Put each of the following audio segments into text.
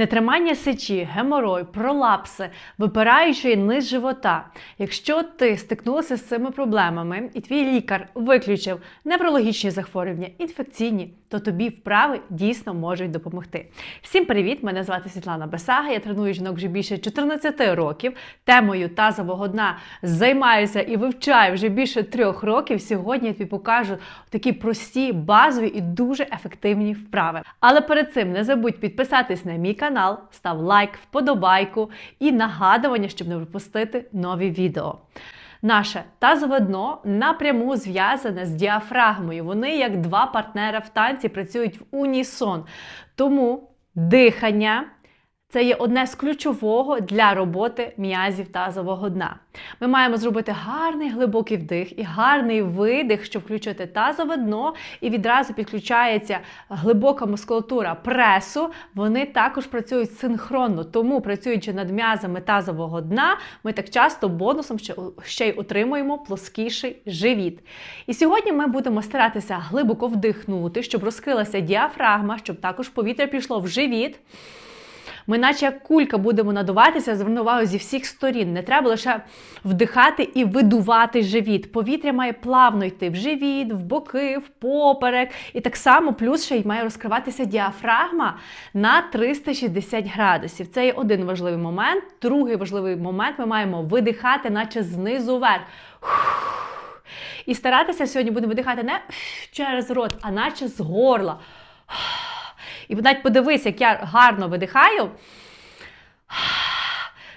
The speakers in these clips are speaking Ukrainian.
Нетримання сечі, геморой, пролапси, випираючий низ живота. Якщо ти стикнулася з цими проблемами і твій лікар виключив неврологічні захворювання, інфекційні, то тобі вправи дійсно можуть допомогти. Всім привіт! Мене звати Світлана Бесага. Я треную жінок вже більше 14 років. Темою тазового дна займаюся і вивчаю вже більше трьох років. Сьогодні я тобі покажу такі прості, базові і дуже ефективні вправи. Але перед цим не забудь підписатись на мій канал, став лайк, вподобайку і нагадування, щоб не пропустити нові відео. Наше тазове дно напряму зв'язане з діафрагмою. Вони, як два партнера в танці, працюють в унісон. Тому дихання це є одне з ключового для роботи м'язів тазового дна. Ми маємо зробити гарний глибокий вдих і гарний видих, щоб включити тазове дно, і відразу підключається глибока мускулатура пресу. Вони також працюють синхронно, тому працюючи над м'язами тазового дна, ми так часто бонусом ще, й отримуємо плоскіший живіт. І сьогодні ми будемо старатися глибоко вдихнути, щоб розкрилася діафрагма, щоб також повітря пішло в живіт. Ми, наче як кулька, будемо надуватися, зверну увагу зі всіх сторін. Не треба лише вдихати і видувати живіт. Повітря має плавно йти в живіт, в боки, в поперек. І так само, плюс ще й має розкриватися діафрагма на 360 градусів. Це є один важливий момент. Другий важливий момент ми маємо видихати, наче знизу вверх. І старатися сьогодні будемо видихати не через рот, а наче з горла. І навіть подивись, як я гарно видихаю.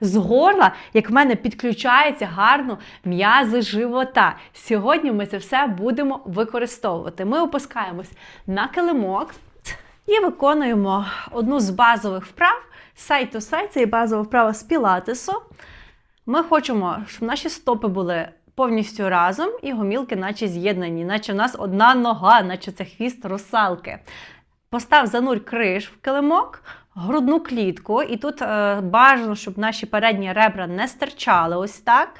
З горла, як в мене підключається гарно м'язи живота. Сьогодні ми це все будемо використовувати. Ми опускаємось на килимок і виконуємо одну з базових вправ сайт to сайт це є базова вправа з пілатесу. Ми хочемо, щоб наші стопи були повністю разом і гомілки, наче з'єднані, наче в нас одна нога, наче це хвіст русалки. Постав занурь криш в килимок, грудну клітку, і тут е, бажано, щоб наші передні ребра не стирчали ось так.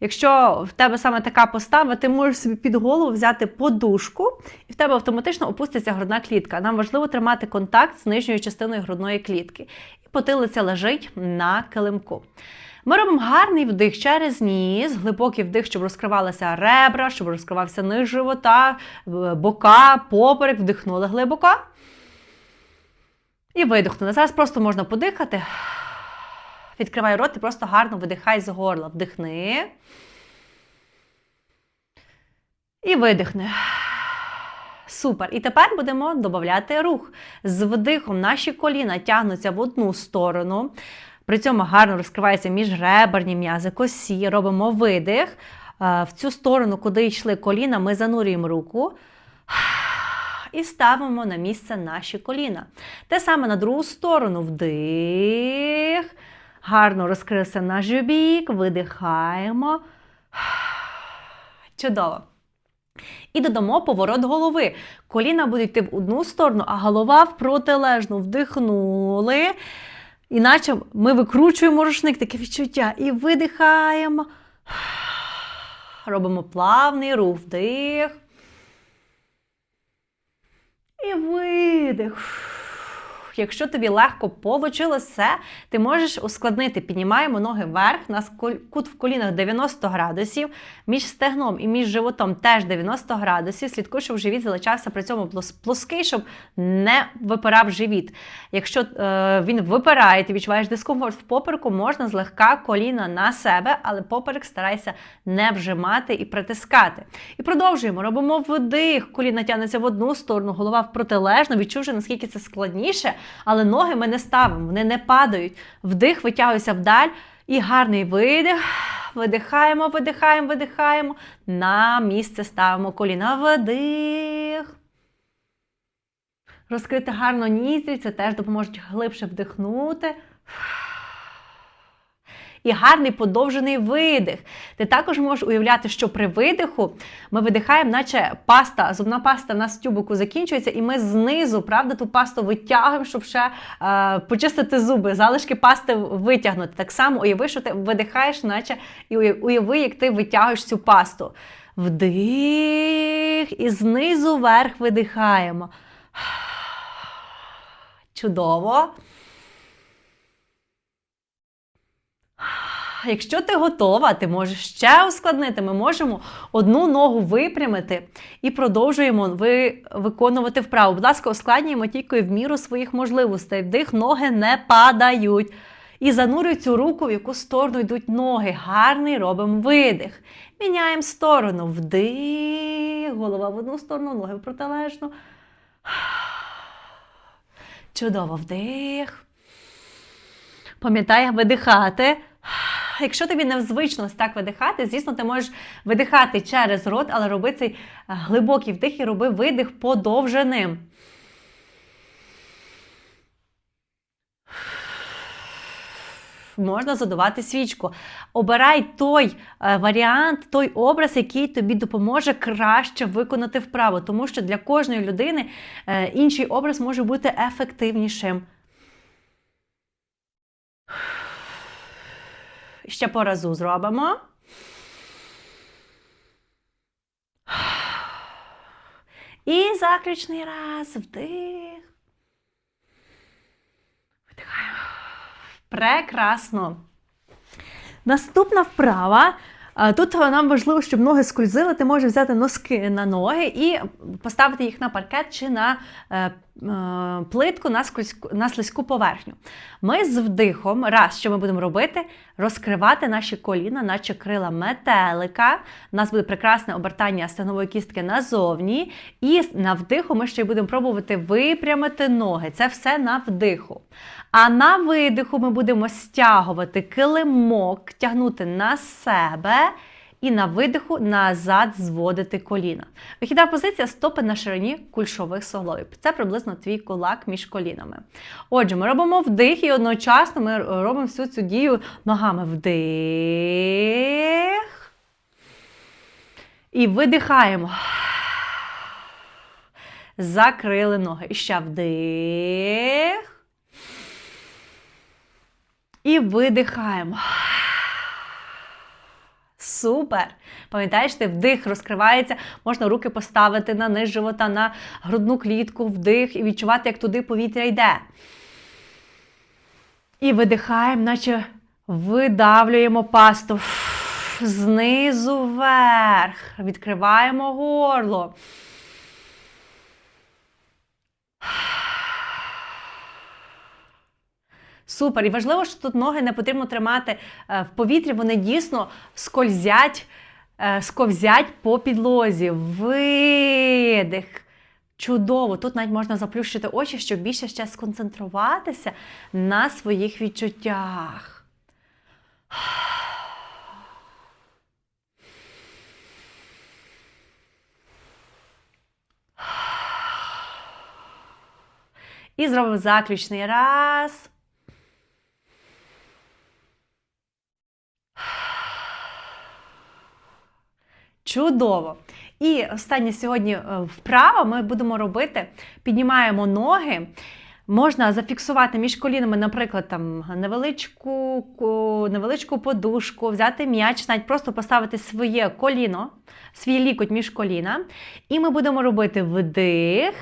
Якщо в тебе саме така постава, ти можеш собі під голову взяти подушку, і в тебе автоматично опуститься грудна клітка. Нам важливо тримати контакт з нижньою частиною грудної клітки. І потилиця лежить на килимку. Ми робимо гарний вдих через ніс, глибокий вдих, щоб розкривалися ребра, щоб розкривався низ живота, бока, поперек, вдихнули глибоко. І видихнули. Зараз просто можна подихати. Відкривай рот і просто гарно видихай з горла. Вдихни. І видихни. Супер. І тепер будемо додати рух. З вдихом наші коліна тягнуться в одну сторону. При цьому гарно розкриваються міжреберні м'язи, косі. Робимо видих. В цю сторону, куди йшли коліна, ми занурюємо руку і ставимо на місце наші коліна. Те саме на другу сторону вдих. Гарно розкрився наш бік, видихаємо. Чудово. І додамо поворот голови. Коліна будуть йти в одну сторону, а голова в протилежну. Вдихнули. Іначе ми викручуємо рушник, таке відчуття. І видихаємо. Робимо плавний рух, вдих. І видих. Якщо тобі легко все, ти можеш ускладнити. Піднімаємо ноги вверх, у нас кут в колінах 90 градусів, між стегном і між животом теж 90 градусів. Слідкуй, щоб живіт залишався при цьому плоский, щоб не випирав живіт. Якщо е, він випирає, ти відчуваєш дискомфорт в попереку, можна злегка коліна на себе, але поперек старайся не вжимати і притискати. І продовжуємо. Робимо вдих, коліна тягнеться в одну сторону, голова в протилежну, відчувши, наскільки це складніше. Але ноги ми не ставимо, вони не падають. Вдих, витягуйся вдаль. І гарний видих. Видихаємо, видихаємо, видихаємо. На місце ставимо коліна. Вдих. Розкрити гарно ніздрі, це теж допоможе глибше вдихнути і гарний подовжений видих. Ти також можеш уявляти, що при видиху ми видихаємо, наче паста, зубна паста в нас в тюбику закінчується, і ми знизу, правда, ту пасту витягуємо, щоб ще е, почистити зуби, залишки пасти витягнути. Так само уяви, що ти видихаєш, наче і уяви, як ти витягуєш цю пасту. Вдих і знизу вверх видихаємо. Чудово. Якщо ти готова, ти можеш ще ускладнити. Ми можемо одну ногу випрямити і продовжуємо ви, виконувати вправу. Будь ласка, ускладнюємо тільки в міру своїх можливостей. Вдих, ноги не падають. І занурюй цю руку, в яку сторону йдуть ноги. Гарний робимо видих. Міняємо сторону. Вдих, голова в одну сторону, ноги в протилежну. Чудово вдих. Пам'ятай видихати. Якщо тобі незвично так видихати, звісно, ти можеш видихати через рот, але роби цей глибокий вдих і роби видих подовженим. Можна задувати свічку. Обирай той е, варіант, той образ, який тобі допоможе краще виконати вправу, тому що для кожної людини е, інший образ може бути ефективнішим. Ще по разу зробимо. І заключний раз вдих. Видихаємо. Прекрасно. Наступна вправа. Тут нам важливо, щоб ноги скользили. Ти можеш взяти носки на ноги і поставити їх на паркет чи на е, е, плитку на, скользьку, на слизьку поверхню. Ми з вдихом, раз, що ми будемо робити, розкривати наші коліна, наче крила метелика. У нас буде прекрасне обертання стегнової кістки назовні. І на вдиху ми ще й будемо пробувати випрямити ноги. Це все на вдиху. А на видиху ми будемо стягувати килимок, тягнути на себе. І на видиху назад зводити коліна. Вихідна позиція стопи на ширині кульшових суглобів. Це приблизно твій кулак між колінами. Отже, ми робимо вдих і одночасно ми робимо всю цю дію ногами вдих. І видихаємо. Закрили ноги. І ще вдих. І видихаємо. Супер! Пам'ятаєш, ти вдих розкривається, можна руки поставити на низ живота, на грудну клітку, вдих і відчувати, як туди повітря йде. І видихаємо, наче видавлюємо пасту знизу вверх. Відкриваємо горло. Супер. І важливо, що тут ноги не потрібно тримати е, в повітрі, вони дійсно скользять, е, сковзять по підлозі. Видих. Чудово! Тут навіть можна заплющити очі, щоб більше ще сконцентруватися на своїх відчуттях. І зробимо заключний раз. Чудово! І останнє сьогодні е, вправа ми будемо робити, піднімаємо ноги. Можна зафіксувати між колінами, наприклад, там невеличку невеличку подушку, взяти м'яч, навіть просто поставити своє коліно, свій лікоть між коліна. І ми будемо робити вдих,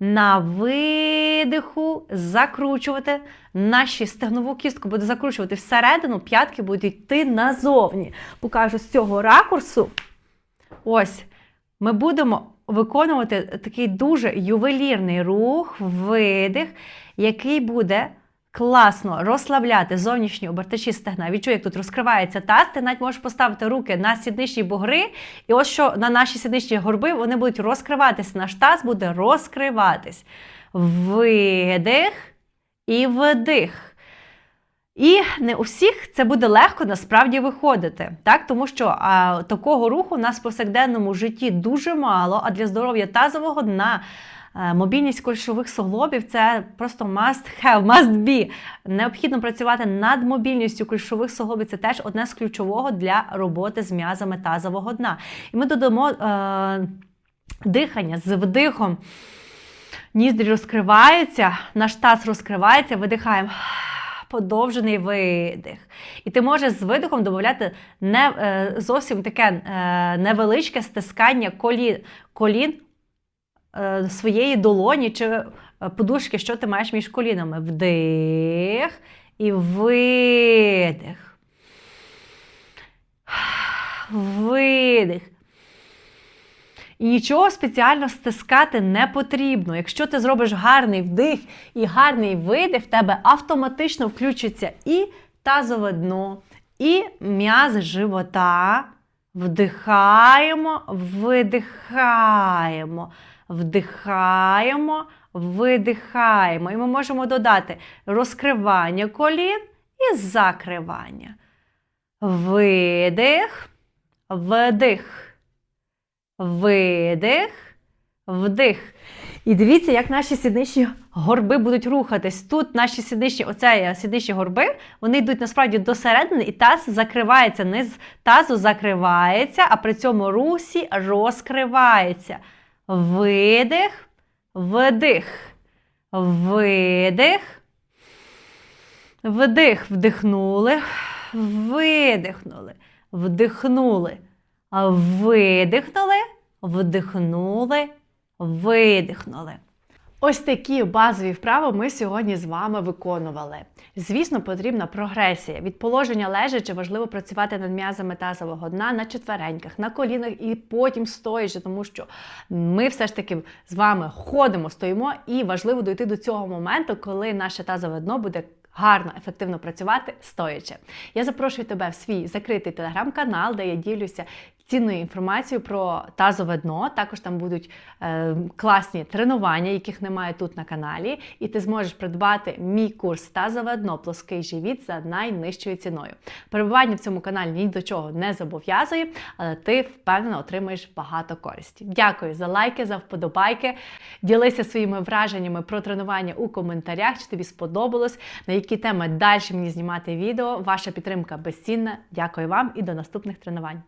на видиху, закручувати. Наші стегнову кістку буде закручувати всередину, п'ятки будуть йти назовні. Покажу з цього ракурсу. Ось, ми будемо виконувати такий дуже ювелірний рух, видих, який буде класно розслабляти зовнішні обертачі стегна. Відчуй, як тут розкривається таз. Ти навіть можеш поставити руки на сідничні бугри, і ось що на наші сідничні горби вони будуть розкриватися. Наш таз буде розкриватись. Видих і вдих. І не у всіх це буде легко насправді виходити, так? тому що а, такого руху у нас в повсякденному житті дуже мало, а для здоров'я тазового дна. Е, мобільність кульшових суглобів це просто must have, must be. Необхідно працювати над мобільністю кульшових суглобів. Це теж одне з ключового для роботи з м'язами тазового дна. І ми додамо е, дихання з вдихом. Ніздрі розкриваються, наш таз розкривається, видихаємо подовжений видих. І ти можеш з видихом додати не, е, зовсім таке е, невеличке стискання колін, колін е, своєї долоні чи подушки, що ти маєш між колінами. Вдих і видих. видих. І нічого спеціально стискати не потрібно. Якщо ти зробиш гарний вдих і гарний видих, в тебе автоматично включиться і тазове дно, і м'язи живота. Вдихаємо, видихаємо, вдихаємо, видихаємо. І ми можемо додати розкривання колін і закривання. Видих, вдих. Видих, вдих. І дивіться, як наші сідничні горби будуть рухатись. Тут наші сідничні, оце сідничні горби, вони йдуть насправді до середини, і таз закривається. Низ тазу закривається, а при цьому русі розкривається. Видих, вдих, видих, вдих, вдихнули, видихнули, вдихнули. Видихнули, вдихнули, видихнули. Ось такі базові вправи ми сьогодні з вами виконували. Звісно, потрібна прогресія. Від положення лежачи важливо працювати над м'язами тазового дна на четвереньках, на колінах і потім стоячи, тому що ми все ж таки з вами ходимо, стоїмо, і важливо дойти до цього моменту, коли наше тазове дно буде гарно, ефективно працювати стоячи. Я запрошую тебе в свій закритий телеграм-канал, де я ділюся цінною інформацією про тазове дно. Також там будуть е, класні тренування, яких немає тут на каналі. І ти зможеш придбати мій курс тазове дно, плоский живіт за найнижчою ціною. Перебування в цьому каналі ні до чого не зобов'язує, але ти впевнено отримаєш багато користі. Дякую за лайки, за вподобайки. Ділися своїми враженнями про тренування у коментарях, чи тобі сподобалось, на які теми далі мені знімати відео. Ваша підтримка безцінна. Дякую вам і до наступних тренувань.